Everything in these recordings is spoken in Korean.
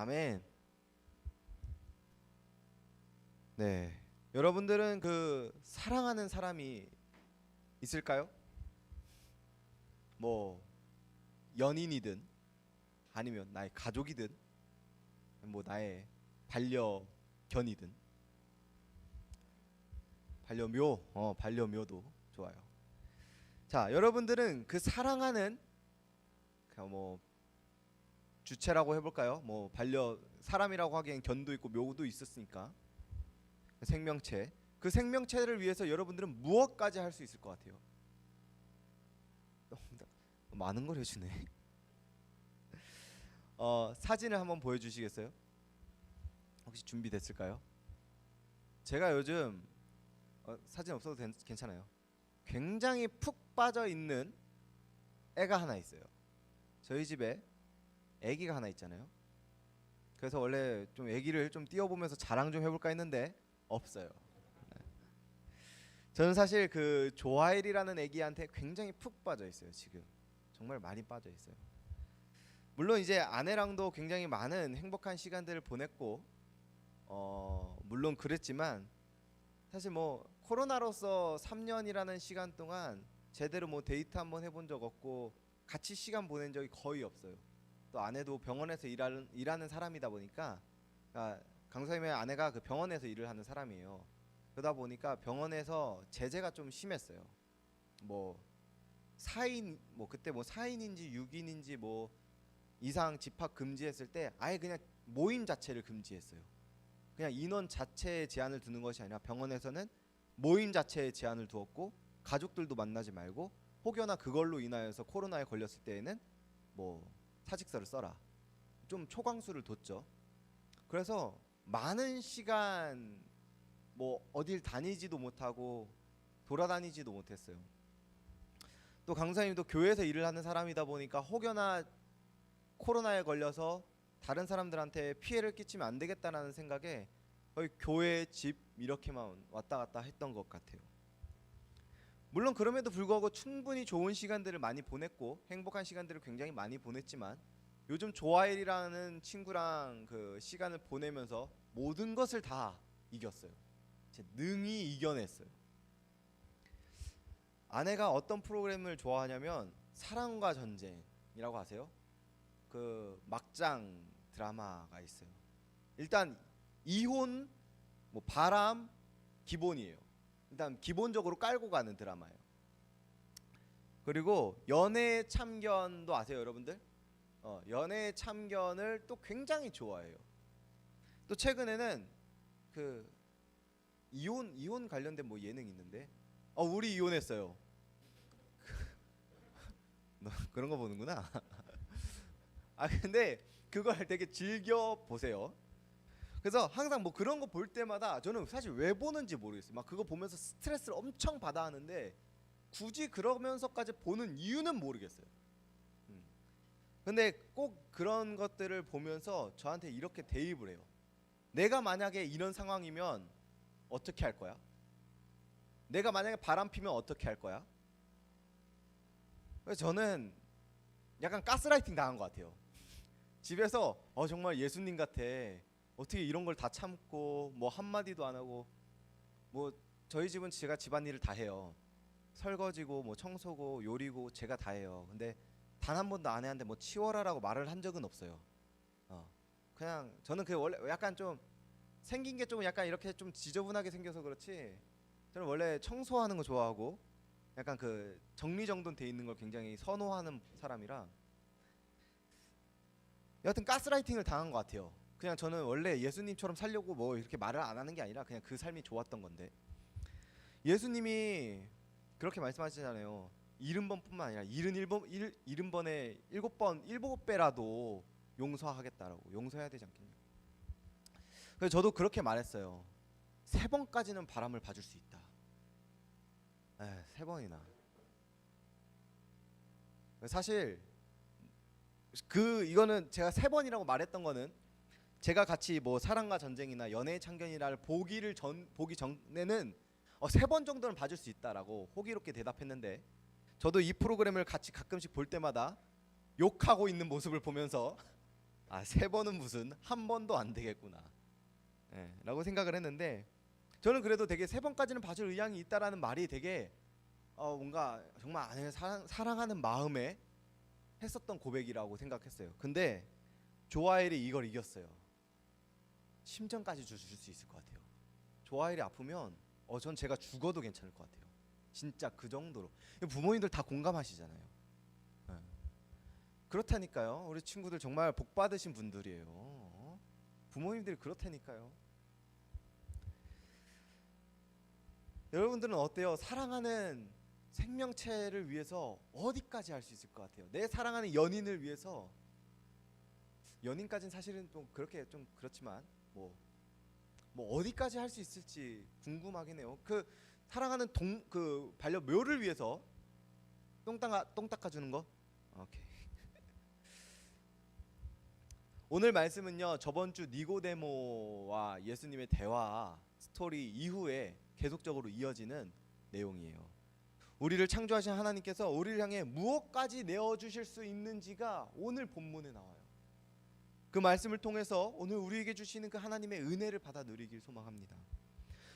아멘. 네. 여러분들은 그 사랑하는 사람이 있을까요? 뭐 연인이든 아니면 나의 가족이든 뭐 나의 반려견이든 반려묘 어 반려묘도 좋아요. 자, 여러분들은 그 사랑하는 뭐 주체라고 해볼까요? 뭐 반려 사람이라고 하기엔 견도 있고 묘도 있었으니까 생명체 그 생명체를 위해서 여러분들은 무엇까지 할 수 있을 것 같아요? 많은 걸 해주네. 어 사진을 한번 보여주시겠어요? 혹시 준비됐을까요? 제가 요즘 어, 사진 없어도 된- 괜찮아요. 굉장히 푹 빠져 있는 애가 하나 있어요. 저희 집에 아기가 하나 있잖아요. 그래서 원래 좀 아기를 좀 띄워보면서 자랑 좀 해볼까 했는데 없어요. 네. 저는 사실 그 조아일이라는 아기한테 굉장히 푹 빠져 있어요. 지금 정말 많이 빠져 있어요. 물론 이제 아내랑도 굉장히 많은 행복한 시간들을 보냈고 어 물론 그랬지만 사실 뭐 코로나로서 3년이라는 시간 동안 제대로 뭐 데이트 한번 해본 적 없고 같이 시간 보낸 적이 거의 없어요. 또 아내도 병원에서 일하는 일하는 사람이다 보니까 그러니까 강사님의 아내가 그 병원에서 일을 하는 사람이에요. 그러다 보니까 병원에서 제재가 좀 심했어요. 뭐 사인 뭐 그때 뭐 사인인지 6인인지 뭐 이상 집합 금지했을 때 아예 그냥 모임 자체를 금지했어요. 그냥 인원 자체에 제한을 두는 것이 아니라 병원에서는 모임 자체에 제한을 두었고 가족들도 만나지 말고 혹여나 그걸로 인하여서 코로나에 걸렸을 때에는 뭐 사직서를 써라. 좀 초강수를 뒀죠. 그래서 많은 시간 뭐 어딜 다니지도 못하고 돌아다니지도 못했어요. 또 강사님도 교회에서 일을 하는 사람이다 보니까 혹여나 코로나에 걸려서 다른 사람들한테 피해를 끼치면 안 되겠다라는 생각에 거의 교회 집 이렇게만 왔다 갔다 했던 것 같아요. 물론 그럼에도 불구하고 충분히 좋은 시간들을 많이 보냈고 행복한 시간들을 굉장히 많이 보냈지만 요즘 조아일이라는 친구랑 그 시간을 보내면서 모든 것을 다 이겼어요. 제 능히 이겨냈어요. 아내가 어떤 프로그램을 좋아하냐면 사랑과 전쟁이라고 아세요? 그 막장 드라마가 있어요. 일단 이혼, 뭐 바람 기본이에요. 일단 기본적으로 깔고 가는 드라마예요. 그리고 연애 참견도 아세요, 여러분들? 어, 연애 참견을 또 굉장히 좋아해요. 또 최근에는 그 이혼 이혼 관련된 뭐 예능 있는데, 어 우리 이혼했어요. 너 그런 거 보는구나. 아 근데 그걸 되게 즐겨 보세요. 그래서 항상 뭐 그런 거 볼 때마다 저는 사실 왜 보는지 모르겠어요. 막 그거 보면서 스트레스를 엄청 받아 하는데 굳이 그러면서까지 보는 이유는 모르겠어요. 음. 근데 꼭 그런 것들을 보면서 저한테 이렇게 대입을 해요. 내가 만약에 이런 상황이면 어떻게 할 거야? 내가 만약에 바람 피면 어떻게 할 거야? 그래서 저는 약간 가스라이팅 당한 것 같아요. 집에서 어 정말 예수님 같아. 어떻게 이런 걸 다 참고 뭐 한마디도 안 하고 뭐 저희 집은 제가 집안일을 다 해요. 설거지고 뭐 청소고 요리고 제가 다 해요. 근데 단 한 번도 아내한테 뭐 치워라라고 말을 한 적은 없어요. 어. 그냥 저는 그 원래 약간 좀 생긴 게 좀 약간 이렇게 좀 지저분하게 생겨서 그렇지 저는 원래 청소하는 거 좋아하고 약간 그 정리정돈 돼 있는 걸 굉장히 선호하는 사람이라 여하튼 가스라이팅을 당한 것 같아요. 그냥 저는 원래 예수님처럼 살려고 뭐 이렇게 말을 안 하는 게 아니라 그냥 그 삶이 좋았던 건데 예수님이 그렇게 말씀하시잖아요. 일흔 번뿐만 아니라 일흔 일번 일 일흔 번에 일곱 번 일곱 배라도 용서하겠다라고 용서해야 되지 않겠냐. 그래서 저도 그렇게 말했어요. 세 번까지는 바람을 봐줄 수 있다. 에, 세 번이나. 사실 그 이거는 제가 세 번이라고 말했던 거는 제가 같이 뭐 사랑과 전쟁이나 연애의 참견이라를 보기를 전 보기 전에는 어, 세번 정도는 봐줄 수 있다라고 호기롭게 대답했는데 저도 이 프로그램을 같이 가끔씩 볼 때마다 욕하고 있는 모습을 보면서 아 세 번은 무슨 한 번도 안 되겠구나. 예, 라고 생각을 했는데 저는 그래도 되게 세 번까지는 봐줄 의향이 있다라는 말이 되게 어 뭔가 정말 아내를 사랑, 사랑하는 마음에 했었던 고백이라고 생각했어요. 근데 조아엘이 이걸 이겼어요. 심정까지 줄수 있을 것 같아요. 조아엘이 아프면 어 전 제가 죽어도 괜찮을 것 같아요. 진짜 그 정도로 부모님들 다 공감하시잖아요. 예. 그렇다니까요. 우리 친구들 정말 복 받으신 분들이에요. 어? 부모님들이 그렇다니까요. 여러분들은 어때요? 사랑하는 생명체를 위해서 어디까지 할 수 있을 것 같아요? 내 사랑하는 연인을 위해서 연인까지는 사실은 좀 그렇게 좀 그렇지만 뭐, 뭐 어디까지 할 수 있을지 궁금하긴 해요. 그 사랑하는 동 그 반려묘를 위해서 똥 닦아 똥 닦아주는 거. 오케이. 오늘 말씀은요 저번 주 니고데모와 예수님의 대화 스토리 이후에 계속적으로 이어지는 내용이에요. 우리를 창조하신 하나님께서 우리를 향해 무엇까지 내어 주실 수 있는지가 오늘 본문에 나와요. 그 말씀을 통해서 오늘 우리에게 주시는 그 하나님의 은혜를 받아 누리길 소망합니다.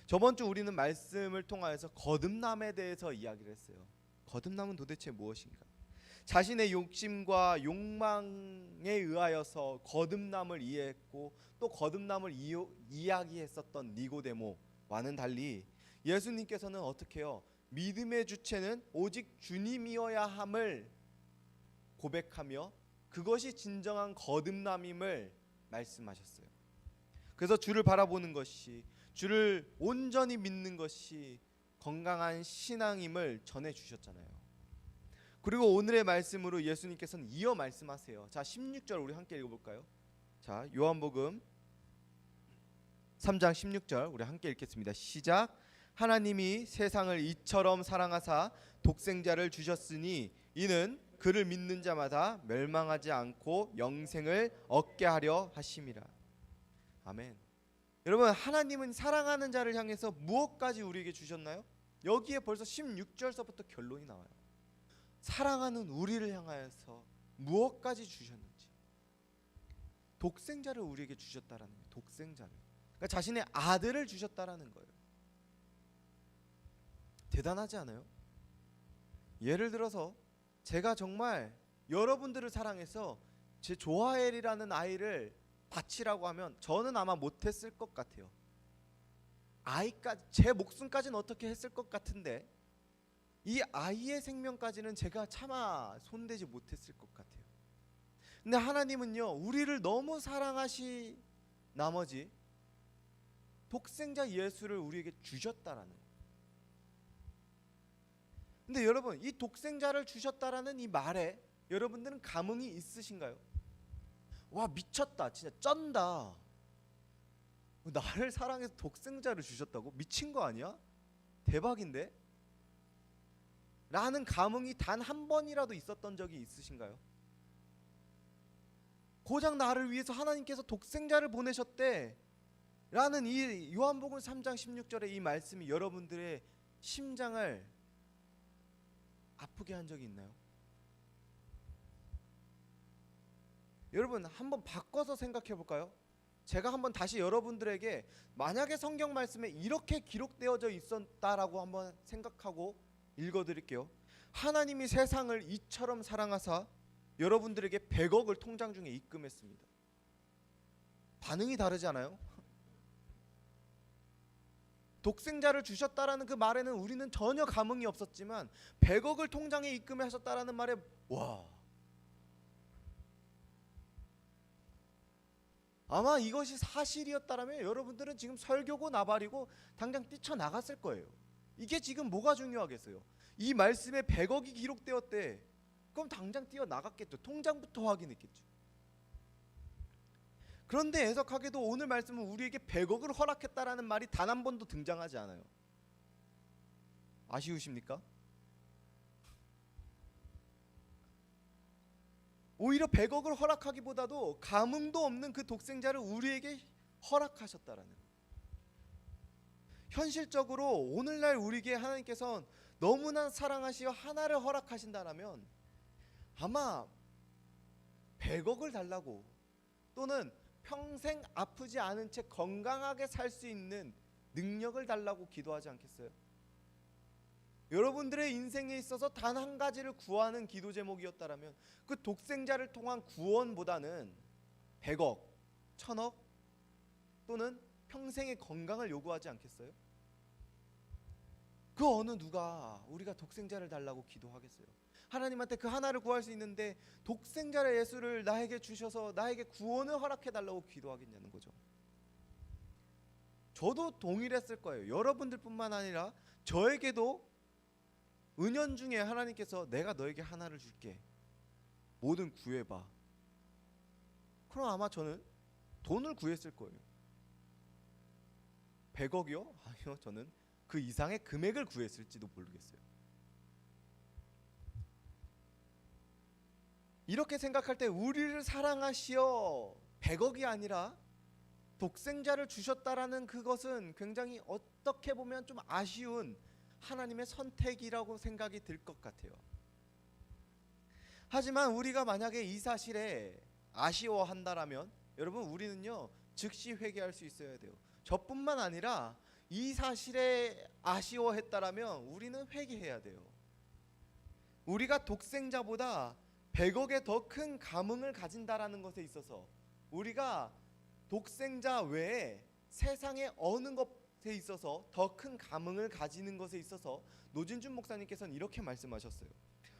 저번 주 우리는 말씀을 통하여서 거듭남에 대해서 이야기를 했어요. 거듭남은 도대체 무엇인가? 자신의 욕심과 욕망에 의하여서 거듭남을 이해했고 또 거듭남을 이요, 이야기했었던 니고데모와는 달리 예수님께서는 어떻게 해요? 믿음의 주체는 오직 주님이어야 함을 고백하며 그것이 진정한 거듭남임을 말씀하셨어요. 그래서 주를 바라보는 것이 주를 온전히 믿는 것이 건강한 신앙임을 전해 주셨잖아요. 그리고 오늘의 말씀으로 예수님께서는 이어 말씀하세요. 자, 16절 우리 함께 읽어 볼까요? 자, 요한복음 3장 16절 우리 함께 읽겠습니다. 시작. 하나님이 세상을 이처럼 사랑하사 독생자를 주셨으니 이는 그를 믿는 자마다 멸망하지 않고 영생을 얻게 하려 하심이라. 아멘. 여러분 하나님은 사랑하는 자를 향해서 무엇까지 우리에게 주셨나요? 여기에 벌써 16절서부터 결론이 나와요. 사랑하는 우리를 향하여서 무엇까지 주셨는지. 독생자를 우리에게 주셨다라는 거예요. 독생자를. 그러니까 자신의 아들을 주셨다라는 거예요. 대단하지 않아요? 예를 들어서 제가 정말 여러분들을 사랑해서 제 조하엘이라는 아이를 바치라고 하면 저는 아마 못했을 것 같아요. 아이까지 제 목숨까지는 어떻게 했을 것 같은데 이 아이의 생명까지는 제가 차마 손대지 못했을 것 같아요. 근데 하나님은요 우리를 너무 사랑하시 나머지 독생자 예수를 우리에게 주셨다라는 거예요. 근데 여러분 이 독생자를 주셨다라는 이 말에 여러분들은 감흥이 있으신가요? 와 미쳤다 진짜 쩐다 나를 사랑해서 독생자를 주셨다고 미친 거 아니야? 대박인데? 라는 감흥이 단 한 번이라도 있었던 적이 있으신가요? 고작 나를 위해서 하나님께서 독생자를 보내셨대 라는 이 요한복음 3장 16절의 이 말씀이 여러분들의 심장을 아프게 한 적이 있나요? 여러분 한번 바꿔서 생각해 볼까요? 제가 한번 다시 여러분들에게 만약에 성경 말씀에 이렇게 기록되어져 있었다라고 한번 생각하고 읽어 드릴게요. 하나님이 세상을 이처럼 사랑하사 여러분들에게 100억을 통장 중에 입금했습니다. 반응이 다르지 않아요? 독생자를 주셨다라는 그 말에는 우리는 전혀 감흥이 없었지만 100억을 통장에 입금하셨다라는 말에 와 아마 이것이 사실이었다라면 여러분들은 지금 설교고 나발이고 당장 뛰쳐나갔을 거예요. 이게 지금 뭐가 중요하겠어요? 이 말씀에 100억이 기록되었대. 그럼 당장 뛰어나갔겠죠. 통장부터 확인했겠죠. 그런데 애석하게도 오늘 말씀은 우리에게 100억을 허락했다라는 말이 단 한 번도 등장하지 않아요. 아쉬우십니까? 오히려 100억을 허락하기보다도 감흥도 없는 그 독생자를 우리에게 허락하셨다라는. 현실적으로 오늘날 우리에게 하나님께서 너무나 사랑하시어 하나를 허락하신다라면 아마 100억을 달라고 또는 평생 아프지 않은 채 건강하게 살 수 있는 능력을 달라고 기도하지 않겠어요? 여러분들의 인생에 있어서 단 한 가지를 구하는 기도 제목이었다라면 그 독생자를 통한 구원보다는 100억, 1000억 또는 평생의 건강을 요구하지 않겠어요? 그 어느 누가 우리가 독생자를 달라고 기도하겠어요? 하나님한테 그 하나를 구할 수 있는데 독생자의 예수를 나에게 주셔서 나에게 구원을 허락해 달라고 기도하겠냐는 거죠. 저도 동일했을 거예요. 여러분들뿐만 아니라 저에게도 은연 중에 하나님께서 내가 너에게 하나를 줄게. 뭐든 구해봐. 그럼 아마 저는 돈을 구했을 거예요. 100억이요? 아니요, 저는 그 이상의 금액을 구했을지도 모르겠어요. 이렇게 생각할 때 우리를 사랑하시어 100억이 아니라 독생자를 주셨다라는 그것은 굉장히 어떻게 보면 좀 아쉬운 하나님의 선택이라고 생각이 들 것 같아요. 하지만 우리가 만약에 이 사실에 아쉬워한다라면 여러분 우리는요 즉시 회개할 수 있어야 돼요. 저뿐만 아니라 이 사실에 아쉬워했다라면 우리는 회개해야 돼요. 우리가 독생자보다 100억의 더 큰 감흥을 가진다라는 것에 있어서 우리가 독생자 외에 세상의 어느 것에 있어서 더 큰 감흥을 가지는 것에 있어서 노진준 목사님께서는 이렇게 말씀하셨어요.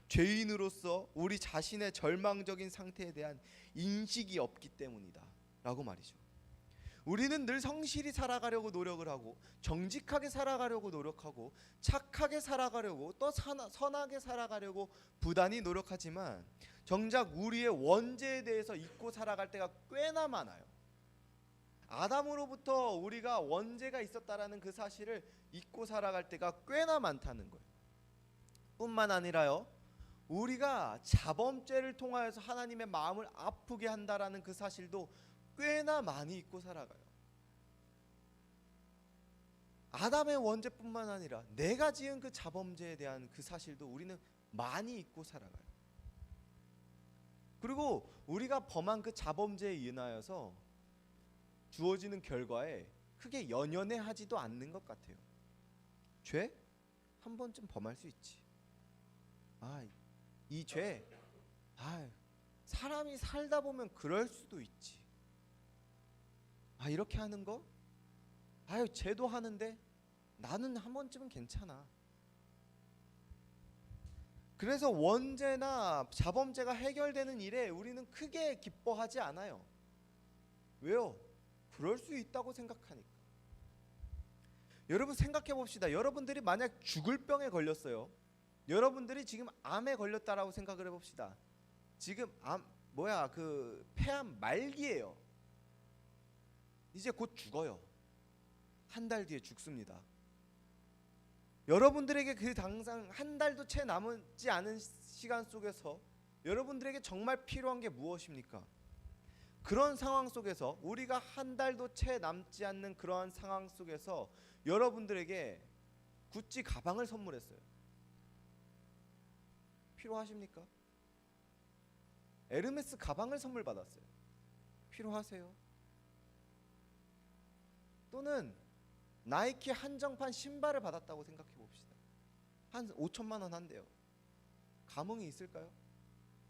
죄인으로서 우리 자신의 절망적인 상태에 대한 인식이 없기 때문이다라고 말이죠. 우리는 늘 성실히 살아가려고 노력을 하고 정직하게 살아가려고 노력하고 착하게 살아가려고 또 선하- 선하게 살아가려고 부단히 노력하지만 정작 우리의 원죄에 대해서 잊고 살아갈 때가 꽤나 많아요. 아담으로부터 우리가 원죄가 있었다라는 그 사실을 잊고 살아갈 때가 꽤나 많다는 거예요. 뿐만 아니라요. 우리가 자범죄를 통하여서 하나님의 마음을 아프게 한다라는 그 사실도 꽤나 많이 잊고 살아가요. 아담의 원죄뿐만 아니라 내가 지은 그 자범죄에 대한 그 사실도 우리는 많이 잊고 살아가요. 그리고 우리가 범한 그 자범죄에 인하여서 주어지는 결과에 크게 연연해 하지도 않는 것 같아요. 죄? 한 번쯤 범할 수 있지. 아, 이 죄. 아, 사람이 살다 보면 그럴 수도 있지. 아, 이렇게 하는 거? 아유, 쟤도 하는데 나는 한 번쯤은 괜찮아. 그래서 원죄나 자범죄가 해결되는 일에 우리는 크게 기뻐하지 않아요. 왜요? 그럴 수 있다고 생각하니까. 여러분 생각해 봅시다. 여러분들이 만약 죽을 병에 걸렸어요. 여러분들이 지금 암에 걸렸다라고 생각을 해 봅시다. 지금 암 뭐야 그 폐암 말기예요. 이제 곧 죽어요. 한 달 뒤에 죽습니다. 여러분들에게 그 당장 한 달도 채 남지 않은 시간 속에서 여러분들에게 정말 필요한 게 무엇입니까? 그런 상황 속에서 우리가 한 달도 채 남지 않는 그러한 상황 속에서 여러분들에게 구찌 가방을 선물했어요. 필요하십니까? 에르메스 가방을 선물 받았어요. 필요하세요? 또는 나이키 한정판 신발을 받았다고 생각해 봅시다. 한 5천만 원 한대요. 감흥이 있을까요?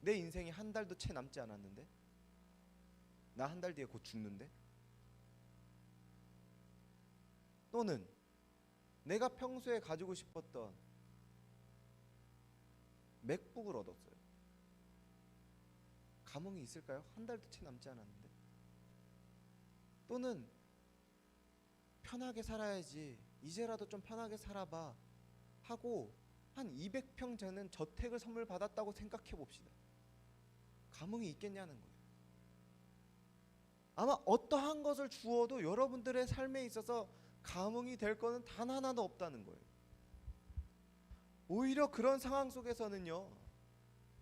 내 인생이 한 달도 채 남지 않았는데 나 한 달 뒤에 곧 죽는데 또는 내가 평소에 가지고 싶었던 맥북을 얻었어요. 감흥이 있을까요? 한 달도 채 남지 않았는데 또는 편하게 살아야지 이제라도 좀 편하게 살아봐 하고 한 200평 되는 저택을 선물 받았다고 생각해 봅시다. 감흥이 있겠냐는 거예요. 아마 어떠한 것을 주어도 여러분들의 삶에 있어서 감흥이 될 거는 단 하나도 없다는 거예요. 오히려 그런 상황 속에서는요.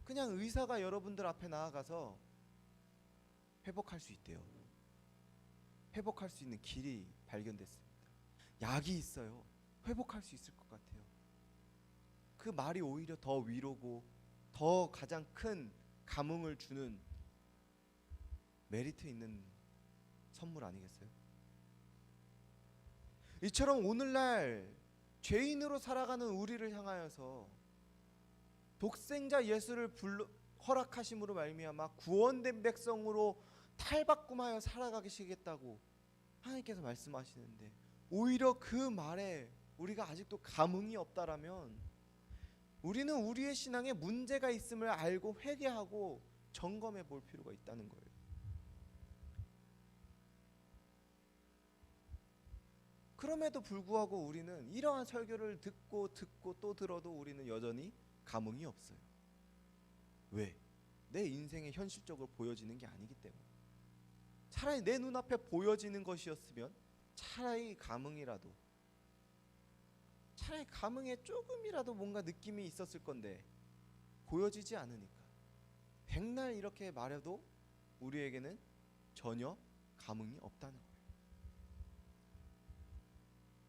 그냥 의사가 여러분들 앞에 나아가서 회복할 수 있대요. 회복할 수 있는 길이 발견됐습니다. 약이 있어요. 회복할 수 있을 것 같아요. 그 말이 오히려 더 위로고 더 가장 큰 감흥을 주는 메리트 있는 선물 아니겠어요? 이처럼 오늘날 죄인으로 살아가는 우리를 향하여서 독생자 예수를 불러, 허락하심으로 말미암아 구원된 백성으로 탈바꿈하여 살아가시겠다고 하나님께서 말씀하시는데 오히려 그 말에 우리가 아직도 감흥이 없다라면 우리는 우리의 신앙에 문제가 있음을 알고 회개하고 점검해 볼 필요가 있다는 거예요. 그럼에도 불구하고 우리는 이러한 설교를 듣고 듣고 또 들어도 우리는 여전히 감흥이 없어요. 왜? 내 인생에 현실적으로 보여지는 게 아니기 때문에. 차라리 내 눈앞에 보여지는 것이었으면 차라리 감흥이라도 차라리 감흥에 조금이라도 뭔가 느낌이 있었을 건데 보여지지 않으니까 백날 이렇게 말해도 우리에게는 전혀 감흥이 없다는 거예요.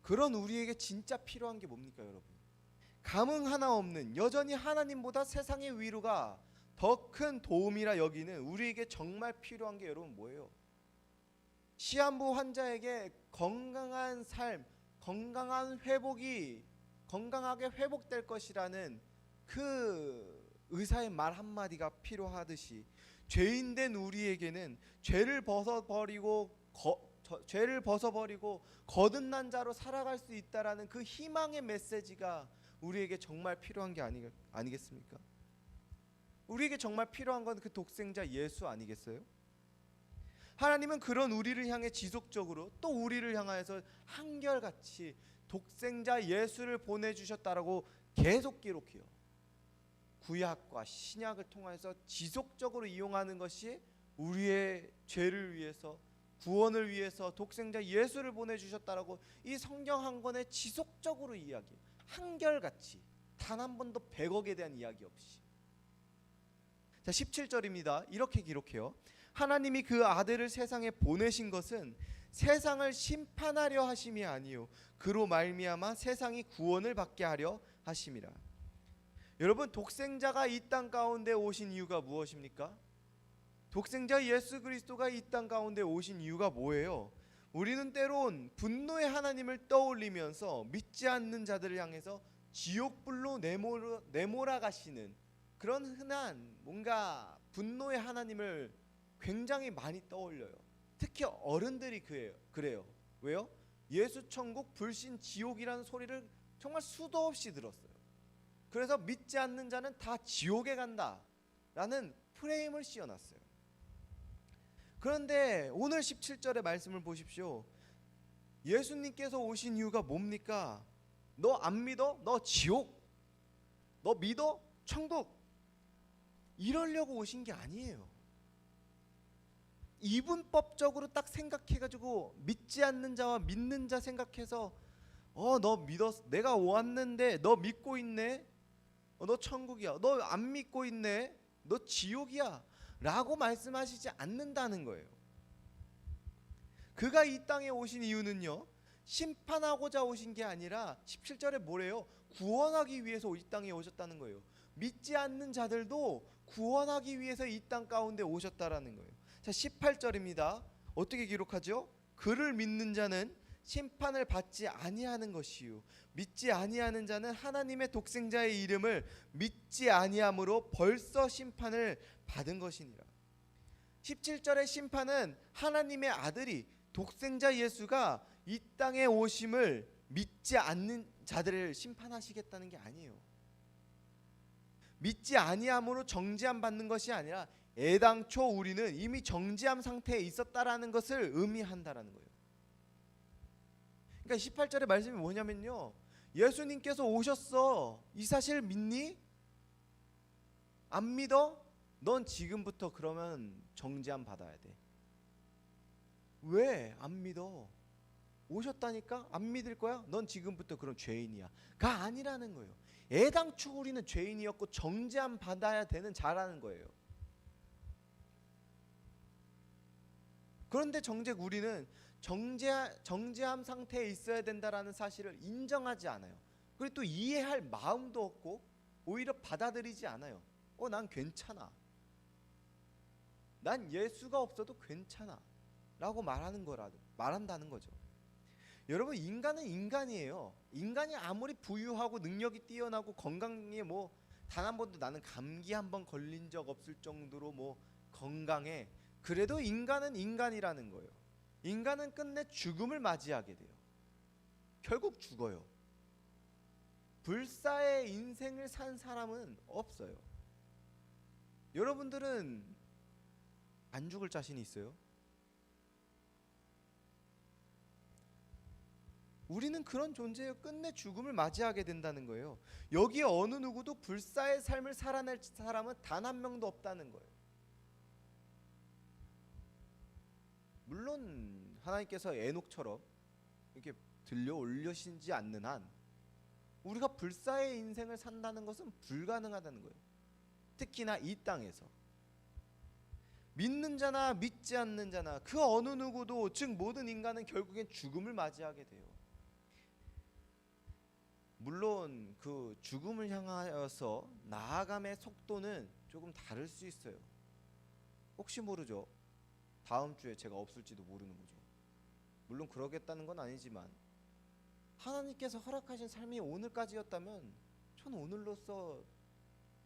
그런 우리에게 진짜 필요한 게 뭡니까, 여러분? 감흥 하나 없는 여전히 하나님보다 세상의 위로가 더 큰 도움이라 여기는 우리에게 정말 필요한 게 여러분 뭐예요? 시한부 환자에게 건강한 삶, 건강한 회복이 건강하게 회복될 것이라는 그 의사의 말 한마디가 필요하듯이 죄인된 우리에게는 죄를 벗어버리고 거, 저, 죄를 벗어버리고 거듭난 자로 살아갈 수 있다라는 그 희망의 메시지가 우리에게 정말 필요한 게 아니, 아니겠습니까? 우리에게 정말 필요한 건 그 독생자 예수 아니겠어요? 하나님은 그런 우리를 향해 지속적으로 또 우리를 향하여서 한결같이 독생자 예수를 보내주셨다라고 계속 기록해요. 구약과 신약을 통해서 지속적으로 이용하는 것이 우리의 죄를 위해서 구원을 위해서 독생자 예수를 보내주셨다라고 이 성경 한 권에 지속적으로 이야기 한결같이 단 한 번도 백억에 대한 이야기 없이. 자 17절입니다. 이렇게 기록해요 하나님이 그 아들을 세상에 보내신 것은 세상을 심판하려 하심이 아니요 그로 말미암아 세상이 구원을 받게 하려 하심이라 여러분 독생자가 이 땅 가운데 오신 이유가 무엇입니까? 독생자 예수 그리스도가 이 땅 가운데 오신 이유가 뭐예요? 우리는 때론 분노의 하나님을 떠올리면서 믿지 않는 자들을 향해서 지옥불로 내몰아, 내몰아 가시는 그런 흔한 뭔가 분노의 하나님을 굉장히 많이 떠올려요. 특히 어른들이 그래요. 그래요. 왜요? 예수 천국 불신 지옥이라는 소리를 정말 수도 없이 들었어요. 그래서 믿지 않는 자는 다 지옥에 간다라는 프레임을 씌워놨어요. 그런데 오늘 17절의 말씀을 보십시오. 예수님께서 오신 이유가 뭡니까? 너 안 믿어? 너 지옥. 너 믿어? 천국. 이러려고 오신 게 아니에요. 이분법적으로 딱 생각해가지고 믿지 않는 자와 믿는 자 생각해서 어 너 믿었 내가 왔는데 너 믿고 있네? 어, 너 천국이야. 너 안 믿고 있네? 너 지옥이야? 라고 말씀하시지 않는다는 거예요. 그가 이 땅에 오신 이유는요 심판하고자 오신 게 아니라 17절에 뭐래요? 구원하기 위해서 이 땅에 오셨다는 거예요. 믿지 않는 자들도 구원하기 위해서 이 땅 가운데 오셨다라는 거예요 자 18절입니다. 어떻게 기록하죠? 그를 믿는 자는 심판을 받지 아니하는 것이요 믿지 아니하는 자는 하나님의 독생자의 이름을 믿지 아니함으로 벌써 심판을 받은 것이니라. 17절의 심판은 하나님의 아들이 독생자 예수가 이 땅에 오심을 믿지 않는 자들을 심판하시겠다는 게 아니에요. 믿지 아니함으로 정죄함 받는 것이 아니라 애당초 우리는 이미 정지함 상태에 있었다라는 것을 의미한다라는 거예요. 그러니까 18절의 말씀이 뭐냐면요. 예수님께서 오셨어. 이 사실 믿니? 안 믿어? 넌 지금부터 그러면 정지함 받아야 돼. 왜 안 믿어? 오셨다니까 안 믿을 거야? 넌 지금부터 그런 죄인이야. 가 아니라는 거예요. 애당초 우리는 죄인이었고 정죄함 받아야 되는 자라는 거예요. 그런데 정작 우리는 정죄 정죄함 상태에 있어야 된다라는 사실을 인정하지 않아요. 그리고 또 이해할 마음도 없고 오히려 받아들이지 않아요. 어, 난 괜찮아. 난 예수가 없어도 괜찮아 라고 말하는 거라 말한다는 거죠. 여러분 인간은 인간이에요. 인간이 아무리 부유하고 능력이 뛰어나고 건강에 뭐 단 한 번도 나는 감기 한 번 걸린 적 없을 정도로 뭐 건강해. 그래도 인간은 인간이라는 거예요. 인간은 끝내 죽음을 맞이하게 돼요. 결국 죽어요. 불사의 인생을 산 사람은 없어요. 여러분들은 안 죽을 자신이 있어요? 우리는 그런 존재예요. 끝내 죽음을 맞이하게 된다는 거예요. 여기에 어느 누구도 불사의 삶을 살아낼 사람은 단 한 명도 없다는 거예요. 물론 하나님께서 에녹처럼 이렇게 들려 올려신지 않는 한 우리가 불사의 인생을 산다는 것은 불가능하다는 거예요. 특히나 이 땅에서 믿는 자나 믿지 않는 자나 그 어느 누구도 즉 모든 인간은 결국엔 죽음을 맞이하게 돼요. 물론 그 죽음을 향하여서 나아감의 속도는 조금 다를 수 있어요. 혹시 모르죠. 다음 주에 제가 없을지도 모르는 거죠. 물론 그러겠다는 건 아니지만 하나님께서 허락하신 삶이 오늘까지였다면 전 오늘로써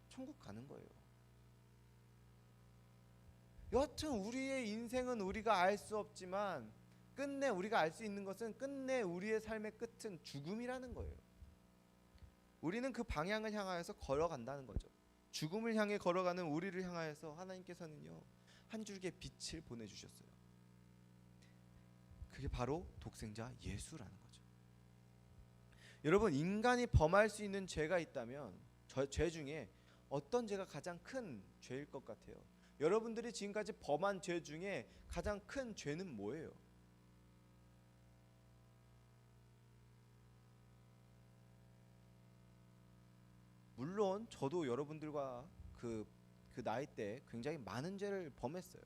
천국 가는 거예요. 여하튼 우리의 인생은 우리가 알 수 없지만 끝내 우리가 알 수 있는 것은 끝내 우리의 삶의 끝은 죽음이라는 거예요. 우리는 그 방향을 향하여서 걸어간다는 거죠. 죽음을 향해 걸어가는 우리를 향하여서 하나님께서는요 한 줄기의 빛을 보내주셨어요. 그게 바로 독생자 예수라는 거죠. 여러분 인간이 범할 수 있는 죄가 있다면 저, 죄 중에 어떤 죄가 가장 큰 죄일 것 같아요. 여러분들이 지금까지 범한 죄 중에 가장 큰 죄는 뭐예요? 물론 저도 여러분들과 그, 그 나이 때 굉장히 많은 죄를 범했어요.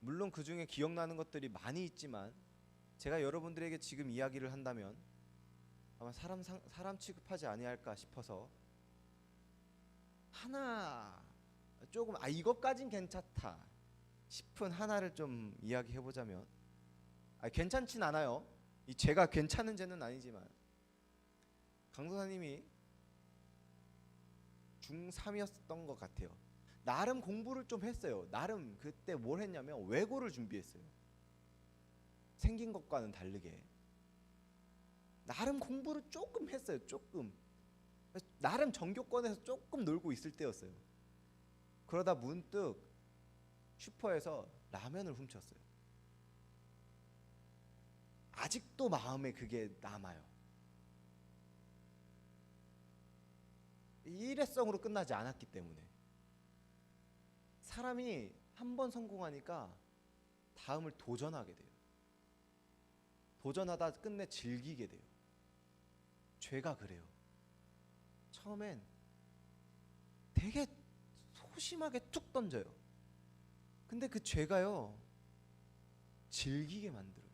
물론 그 중에 기억나는 것들이 많이 있지만 제가 여러분들에게 지금 이야기를 한다면 아마 사람 상, 사람 취급하지 아니할까 싶어서 하나 조금 아 이것까진 괜찮다 싶은 하나를 좀 이야기해 보자면 아 괜찮진 않아요. 이 제가 괜찮은 죄는 아니지만 강도사님이 중3이었던 것 같아요. 나름 공부를 좀 했어요. 나름 그때 뭘 했냐면 외고를 준비했어요. 생긴 것과는 다르게 나름 공부를 조금 했어요. 조금 나름 전교권에서 조금 놀고 있을 때였어요. 그러다 문득 슈퍼에서 라면을 훔쳤어요. 아직도 마음에 그게 남아요. 일회성으로 끝나지 않았기 때문에 사람이 한 번 성공하니까 다음을 도전하게 돼요. 도전하다 끝내 즐기게 돼요. 죄가 그래요. 처음엔 되게 소심하게 툭 던져요. 근데 그 죄가요 즐기게 만들어요.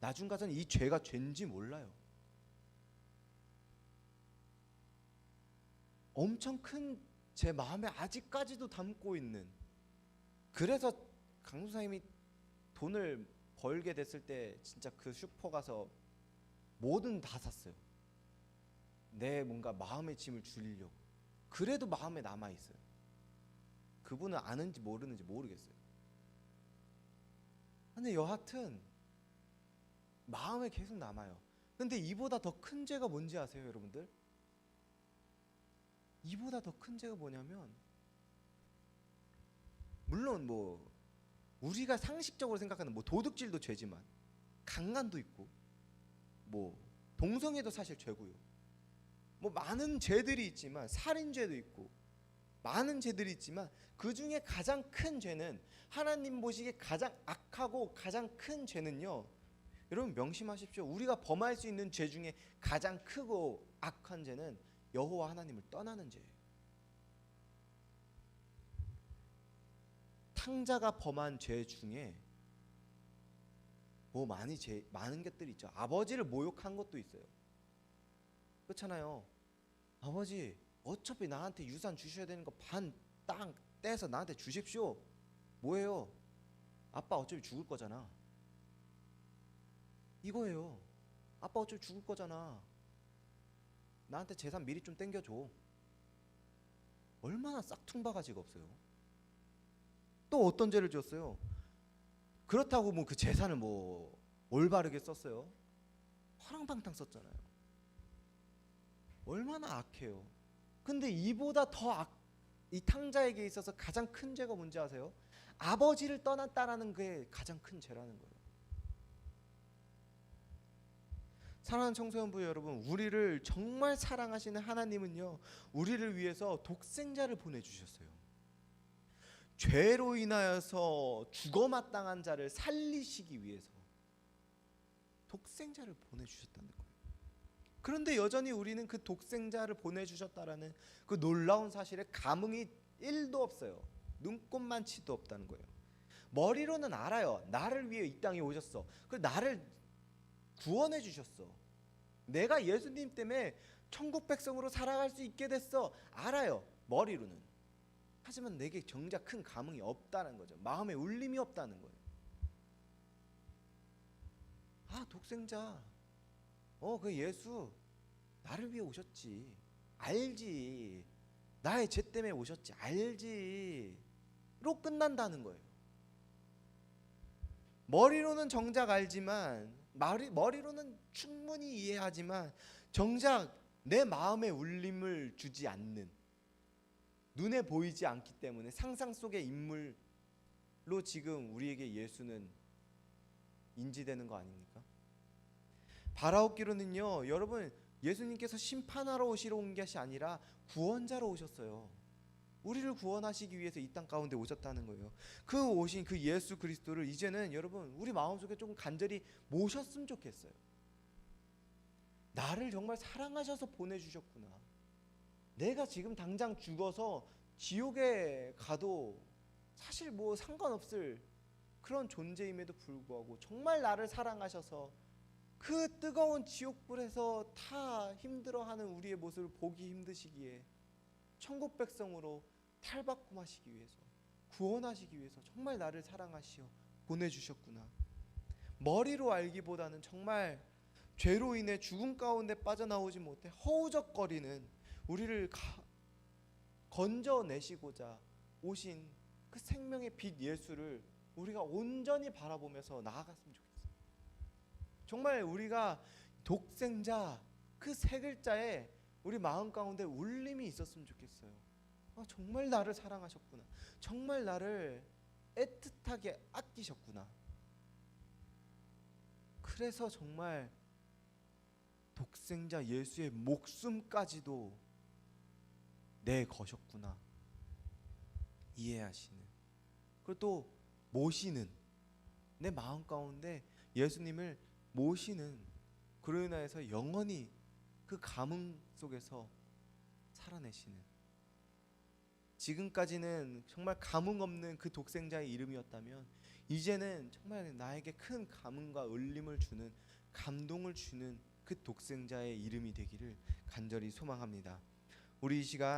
나중 가서는 이 죄가 죄인지 몰라요. 엄청 큰 제 마음에 아직까지도 담고 있는 그래서 강수 사님이 돈을 벌게 됐을 때 진짜 그 슈퍼 가서 뭐든 다 샀어요. 내 뭔가 마음의 짐을 줄이려고. 그래도 마음에 남아 있어요. 그분은 아는지 모르는지 모르겠어요. 근데 여하튼 마음에 계속 남아요. 근데 이보다 더 큰 죄가 뭔지 아세요, 여러분들? 이보다 더 큰 죄가 뭐냐면 물론 뭐 우리가 상식적으로 생각하는 뭐 도둑질도 죄지만 강간도 있고 뭐 동성애도 사실 죄고요. 뭐 많은 죄들이 있지만 살인죄도 있고 많은 죄들이 있지만 그 중에 가장 큰 죄는 하나님 보시기에 가장 악하고 가장 큰 죄는요. 여러분 명심하십시오. 우리가 범할 수 있는 죄 중에 가장 크고 악한 죄는 여호와 하나님을 떠나는 죄예요. 탕자가 범한 죄 중에 뭐 많이 죄 많은 것들이 있죠. 아버지를 모욕한 것도 있어요. 그렇잖아요. 아버지 어차피 나한테 유산 주셔야 되는 거 반 땅 떼서 나한테 주십시오. 뭐예요? 아빠 어차피 죽을 거잖아. 이거예요. 아빠 어차피 죽을 거잖아. 나한테 재산 미리 좀 땡겨줘. 얼마나 싹퉁바가지가 없어요. 또 어떤 죄를 지었어요? 그렇다고 뭐 그 재산을 뭐 올바르게 썼어요? 화랑방탕 썼잖아요. 얼마나 악해요. 근데 이보다 더 악, 이 탕자에게 있어서 가장 큰 죄가 뭔지 아세요? 아버지를 떠났다라는 게 가장 큰 죄라는 거예요. 사랑하는 청소년부 여러분, 우리를 정말 사랑하시는 하나님은요, 우리를 위해서 독생자를 보내주셨어요. 죄로 인하여서 죽어 마땅한 자를 살리시기 위해서 독생자를 보내주셨다는 거예요. 그런데 여전히 우리는 그 독생자를 보내주셨다라는 그 놀라운 사실에 감흥이 1도 없어요. 눈꼽만치도 없다는 거예요. 머리로는 알아요. 나를 위해 이 땅에 오셨어. 그 나를 구원해 주셨어. 내가 예수님 때문에 천국 백성으로 살아갈 수 있게 됐어. 알아요. 머리로는. 하지만 내게 정작 큰 감흥이 없다는 거죠. 마음에 울림이 없다는 거예요. 아, 독생자. 어, 그 예수 나를 위해 오셨지. 알지. 나의 죄 때문에 오셨지. 알지. 로 끝난다는 거예요. 머리로는 정작 알지만 머리, 머리로는 충분히 이해하지만 정작 내 마음에 울림을 주지 않는 눈에 보이지 않기 때문에 상상 속의 인물로 지금 우리에게 예수는 인지되는 거 아닙니까? 바라옵기로는요, 여러분 예수님께서 심판하러 오시러 온 것이 아니라 구원자로 오셨어요. 우리를 구원하시기 위해서 이 땅 가운데 오셨다는 거예요. 그 오신 그 예수 그리스도를 이제는 여러분 우리 마음속에 조금 간절히 모셨으면 좋겠어요. 나를 정말 사랑하셔서 보내주셨구나. 내가 지금 당장 죽어서 지옥에 가도 사실 뭐 상관없을 그런 존재임에도 불구하고 정말 나를 사랑하셔서 그 뜨거운 지옥불에서 다 힘들어하는 우리의 모습을 보기 힘드시기에 천국 백성으로 탈바꿈하시기 위해서 구원하시기 위해서 정말 나를 사랑하시어 보내주셨구나. 머리로 알기보다는 정말 죄로 인해 죽음 가운데 빠져나오지 못해 허우적거리는 우리를 가, 건져내시고자 오신 그 생명의 빛 예수를 우리가 온전히 바라보면서 나아갔으면 좋겠어요. 정말 우리가 독생자 그 세 글자에 우리 마음 가운데 울림이 있었으면 좋겠어요. 아, 정말 나를 사랑하셨구나. 정말 나를 애틋하게 아끼셨구나. 그래서 정말 독생자 예수의 목숨까지도 내 것이었구나. 이해하시는. 그리고 또 모시는 내 마음 가운데 예수님을 모시는 인하여서 영원히 그 감흥 속에서 살아내시는 지금까지는 정말 감흥 없는 그 독생자의 이름이었다면 이제는 정말 나에게 큰 감흥과 울림을 주는 감동을 주는 그 독생자의 이름이 되기를 간절히 소망합니다. 우리 이 시간